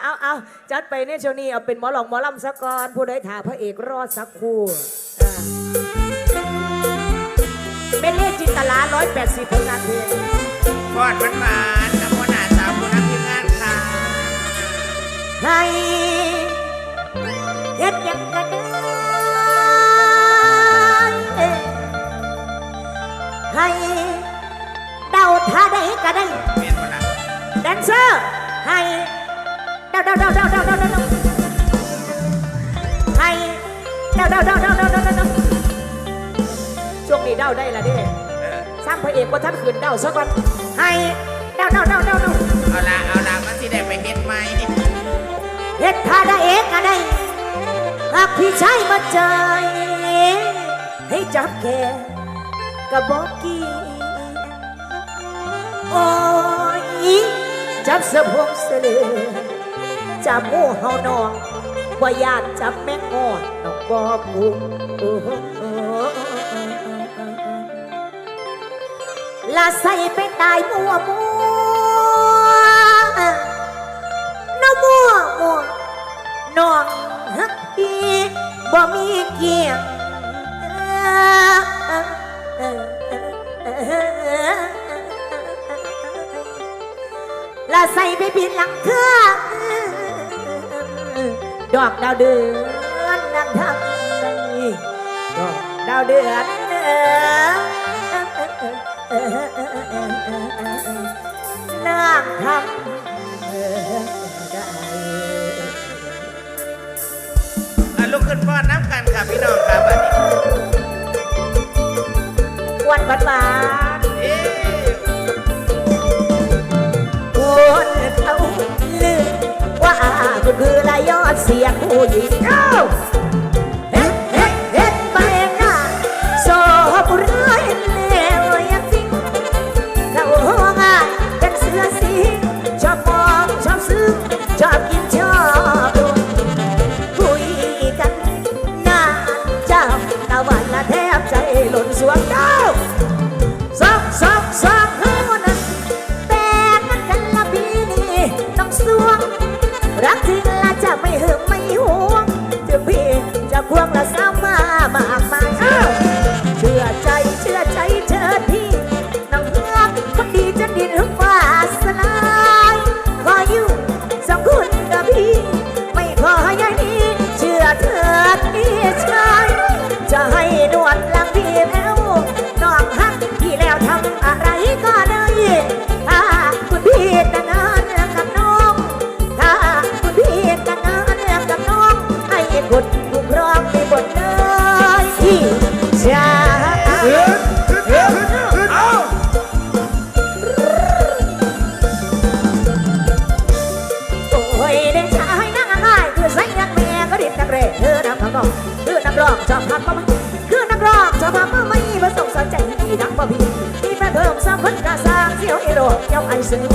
เอาเอาจัดไปในช่วงนี้เอาเป็นหมอหลองหมอลำสักก่อนผู้ใดถ่าพระเอกรอดสักครู่เป็นเลขจินตลาร้อยแปดสิบผลงานเพลงพอดมันหวานกับหัวหน้าสาวผู้นำทีมงานค่ะให้เฮ็ดยังก็ได้ให้เดาท่าใดก็ได้แดนเซอร์ให้ เดาเดาเดาเดาเดาเดาเดาให้เดาเดาเดาเดาเดาเดาเดาช่วงนี้เดาได้ละเด้เออสร้างพระเอกว่าท่านขืนเดาซะก่อนให้เดาเดาเดาเดาเดาเอาละเอาละมันสิได้ไปเฮ็ดไหมเฮ็ดท่าได้เอกก็ได้หากพี่ชายมาใจให้จับแกกระบอกกี้โอ้ยจับสะพงเสลือ จับงูเห่านองว่าญาติจับแมงงอนนองบอกกูลาใส่ไปตายมัวมัวน้ำมัวมัวนองฮักพีบ่มีเกียงลาใส่ไปบินหลังเครือ ดอกดาวเดือนนั่งทำดอกดาวเดือนนั่งทำอะลุกขึ้นป้อนน้ำกันค่ะพี่น้องค่ะบัดนี้วันบัดบานเอ๊ะคนเขา ว่าคุณคือลายยอดเสียงผู้หญิง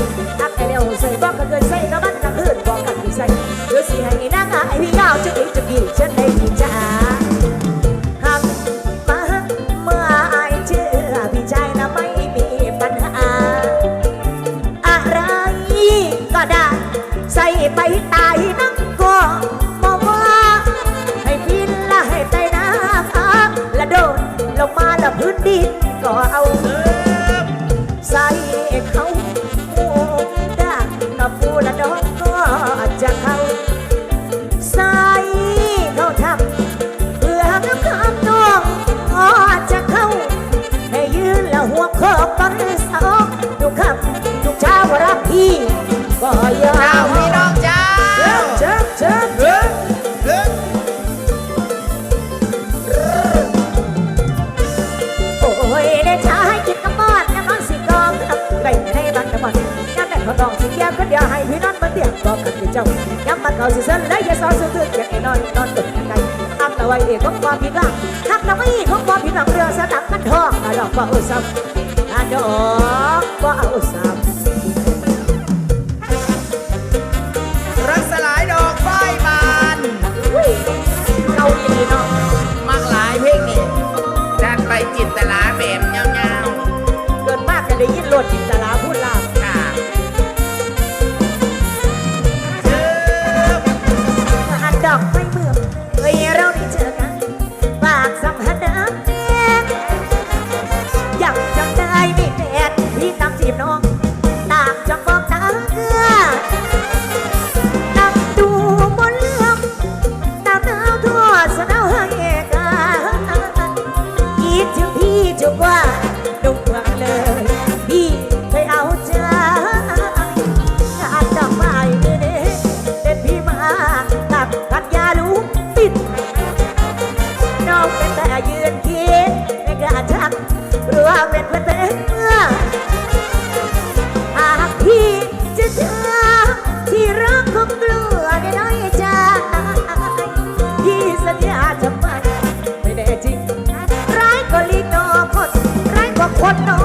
อซื้อนักไอเดียวใส่บอกกันเกินใส่ก็มันกันคืนบอกกันที่ใส่เพื่อสิให้นั่งง่ายพี่ยาวจะอีกจะกี่ฉันได้กี่จ้า เก่าสิเส้นเลยอย่าซอนสุดเตือนเจ็บไอ้นอนนอนตึกยังไงอ้ำตะไว้เอกของความผิดหลังหักตะไว้ของความผิดหลังเรือสะดับกันทองอะดอกว่าเอาซ้ำอะดอกว่าเอาซ้รั คน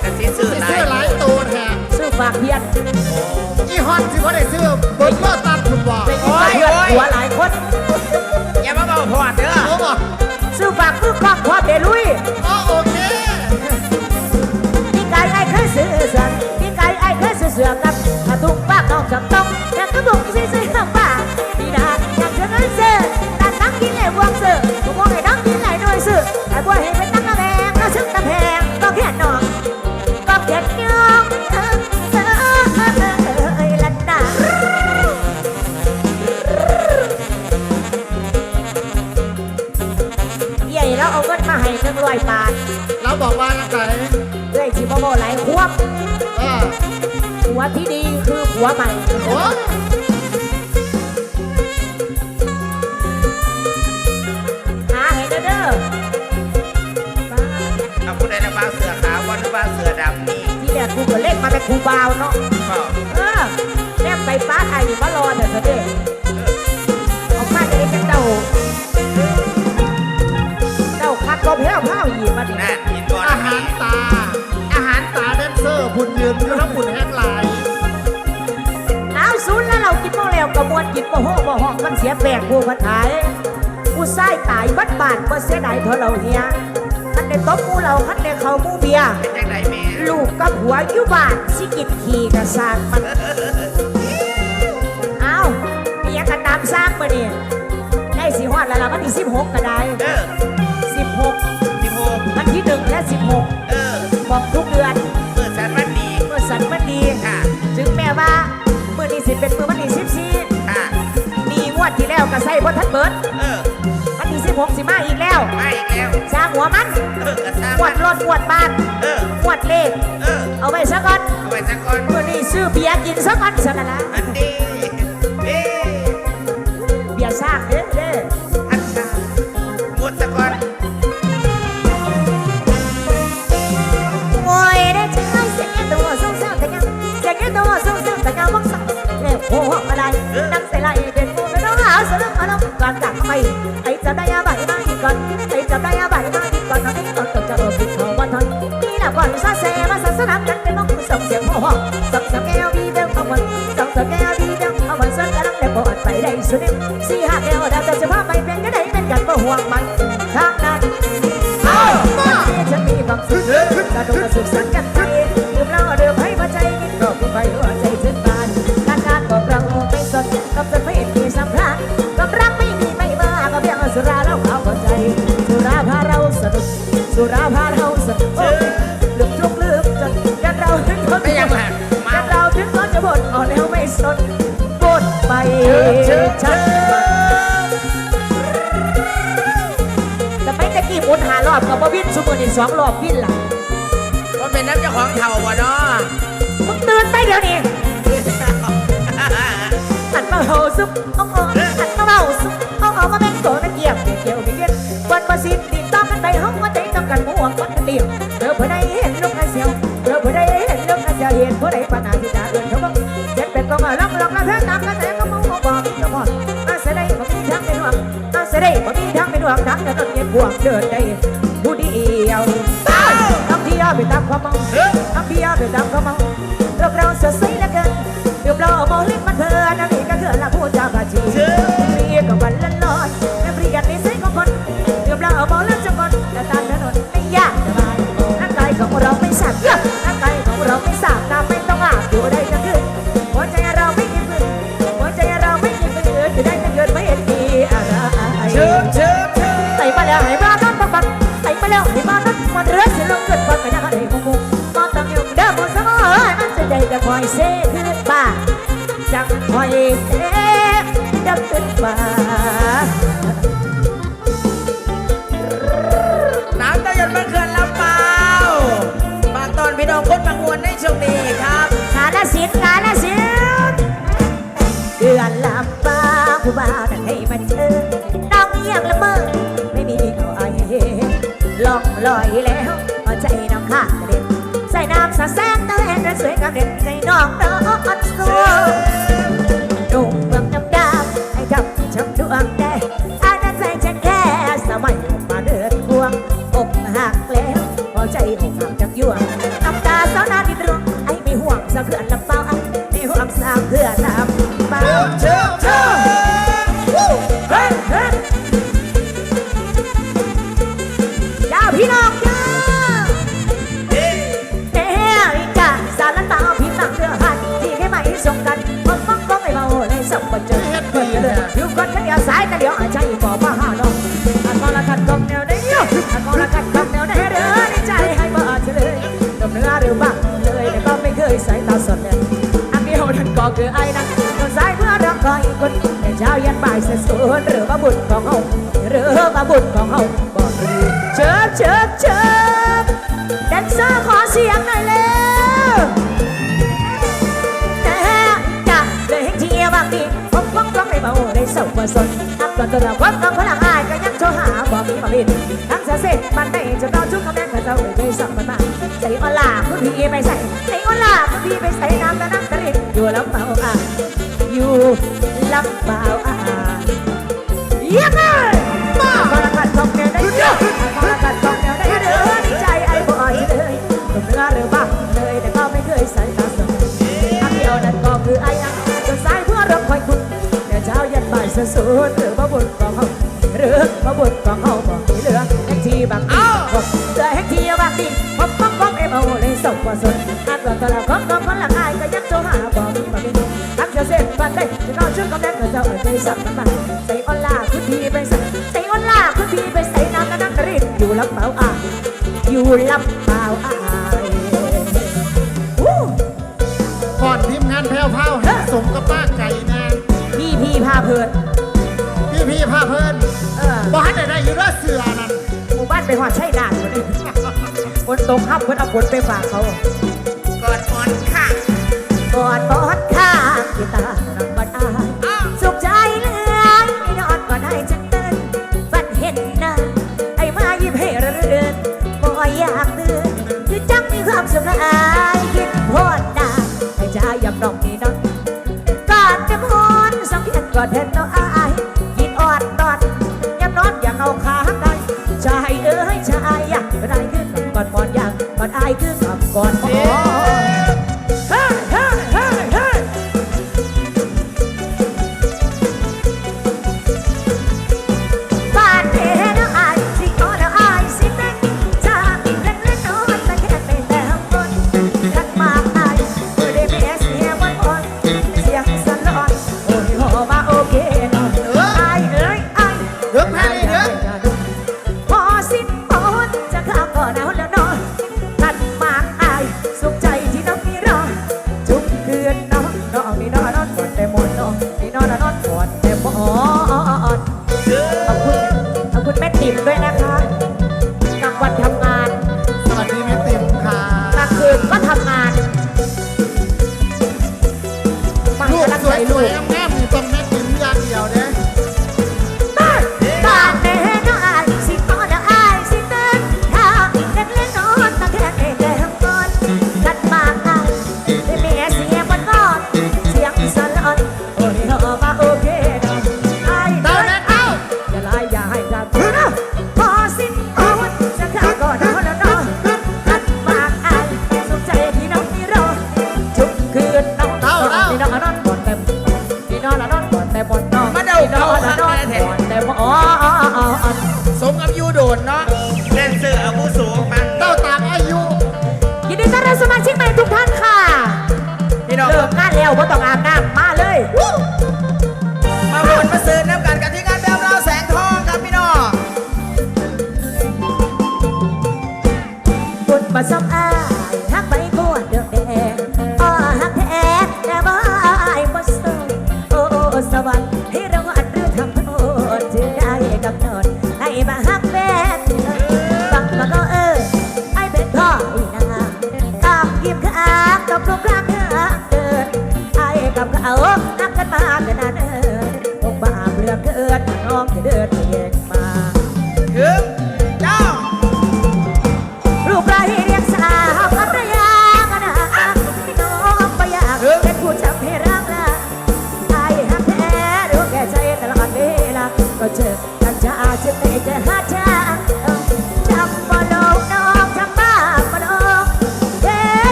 แต่ที่ซื้อสิหลาซื้อหลายตัวแท้ซื้อฝากเพียนอีฮอนสิว่าได้ซื้อบนรถตัดคุณบอกเป็นฝากเพียนหัวหลายคนอย่ามาเบาพอดเด้อซื้อฝากคือครอบครัวเดลุยอ๋อโอเค ถูกปากน้องจับต้องแต่ก็บุกซื้อซื้อข้าง นี่ที่แรกกูก็เล่นมาเป็นครูบาวเนาะก็เออแนมไปป้าไทยนี่มารอเด้อเด้อออกมาจะได้จังเจ้าเจ้าคัดลมเหี้ยวผ้าวอีกมาดินั่นเห็นบ่อานะหารตา อาหารตาแดนเซอร์หุ่นยืนอยู่ทั้งหุ่นแห้งหลายเอาศูนย์แล้วเรากินบ่แล้วก็มวนกินบ่โหบ่หอกมันเสียแปลกผู้พันหายกูไส้ตายบัดบานบ่เสียดายเท่าเราเฮียคันได้ตบหมูเราคันได้เข้าหมูเบียร์เป็นจังไดแม่ ลูกกับหัวอยู่บ้านสิกินขี่กระสร้างมันเอามีหยังกันตามสร้างมาดิได้สิฮอดแล้วล่ะวันที่16ก็ได้เออ16สิบหกวันที่1และเออ16บอกทุกเดือนเปิดสันวันดีเมื่อสันมันดีค่ะ ถึงแม้ว่ามื้อนี้สิเป็นมื้อวันที่ค่ะ14มีงวดที่แล้วก็ใส่บ่ทันเบิดเออ หกสิมาอีกแล้วมาอีกแล้วสร้างหัวมันเออกระซ้างงวดรถปวดบ้านเอองวดเลขเออเอาไว้ซะก่อนเอาไว้สักก่อนมื้อนี้ซื้อเบียร์กินซะก่อนสนะละอันดีา รอบวินล่ะว่าเป็นน้ำเจ้าของเท่าวะเนาะมึงตื่นไปเดี๋ยวนี้หันมาเฮาซุปเอาเอาหันมาเฮาซุปเอาเอามาแบ่งตัวตะเกียบเกี่ยวเกี่ยวเกี่ยววันมาสิ้นติดต้องกันไปห้องว่าใจต้องกันม่วงกันเดียวเธอเพื่อได้เห็นลูกไอ้เสียวเธอเพื่อได้เห็นลูกไอ้เสียวเห็นเพื่อได้ปัญหาที่ตาเดินเขาบอกเจ็บเป็นกองอะล็อกล็อกแล้วเธอตามกันแต่ก็มองมองบอกก็มองอาเสด็จบ่มีทางเป็นหวังอาเสด็จบ่มีทางเป็นหวังทางจะต้องเย็นบวกเดินได้ จะได้แต่คอยเซ่ขึ้นบ้าจังคอยเซ่ดับขึ้นบ้าน้ำตะยนต์มาเขื่อนลำเปล่าฝากตอนพี่น้องคนบางมวลในช่วงนี้ครับงานละสินงานละสินเดือนลำบ้าผู้บ่าวนั่นให้มันเชิญน้องเงียบละเมอไม่มีเขาไอเห็นลองลอยแล้วพอใจน้องขาดกระเด็น สวยงามเด่นใจน้องน้อนสวหนุ่มเมืองน้ำดาวให้ดำที่ช้ำดวงแดงอาณาใจฉันแค่สมัยมาเดินพวงอกหักแล้วพอใจอกหักจากยวงน้ำตาสาวนาดินรงไอ้ไม่ห่วงสะเพื่อนลำ คือไอ้นั่นคนสายเพื่อรักใครคนแต่เช้ายันบ่ายเสียสูนหรือว่าบุญของเฮาหรือว่าบุญของเฮาบอกดีเชิบเชิบเชิบแดนเซอร์ขอเสียงหน่อยเร็วแต่จะเลยให้เที่ยวบางทีผมคงต้องไม่เมาได้สบสนอักก่อนตัวเราความต้องพลังอายก็ยังโทรหาบอกมีมาบินทั้งเสียเสมันได้จะเรา เราเลยสับมันมาใส่ออนลาคุณพี่ไปใส่ใส่ออนลาคุณพี่ไปใส่น้ำแล้วน้ำกระดิ่งอยู่ลำเมาอะอยู่ลำเมาอะเยี่ยมเลยมาพลังกัดกองแนวได้เยอะพลังกัดกองแนวได้เด้อดีใจไอ้บ่อยเลยตบเนื้อหรือบ้าเลยแต่ก็ไม่เคยใส่ตาสนอันเดียวนั่นก็คือไอ้ยังจนสายเพื่อรบคอยคุณแต่เช้ายันบ่ายเสียสูนหรือว่าบุญของเขาหรือว่าบุญของเขา อันว่าตลาดของของคนละอายก็ยังโทรหาบอกมีมาเป็นทักเสียเส้นบันได้จะนอนชุดกำแดงก็จะเอ่ยใจสั่งมันมาใส่ออนไลน์คุณพี่ไปใส่ใส่ออนไลน์คุณพี่ไปใส่น้ำกระนังกระริ่งอยู่ลำเปล่าอะอยู่ลำเปล่าอะวู้ก่อนทีมงานแพ้วเผาให้สมกับป้าไก่แน่พี่พี่พาเพลินพี่พี่พาเพิ่นเออบ่ฮันได้ได้อยู่ด้วยเสือนั่นหมู่บ้านไปหอดใช่นานอยู่นี่คนตรงข้ามคนเอาผลไปฝากเขา กอดอ่อนค่ะกอดบอดข้างกีตาร์นังบัดอายสุขใจเหลือไอ้นอนก่อนให้ฉันเต้นฝันเห็นหน้าไอ้มายิ้มให้ระเรินบ่อยากเตือนคือจังมีความสุขละอายคิดโพดหน้าให้ใจยำน้องนี่น้องกอดจะพนสองเขียนกอดแทนน้องอายกินอ่อนนอนยำนอนอยากเอาขา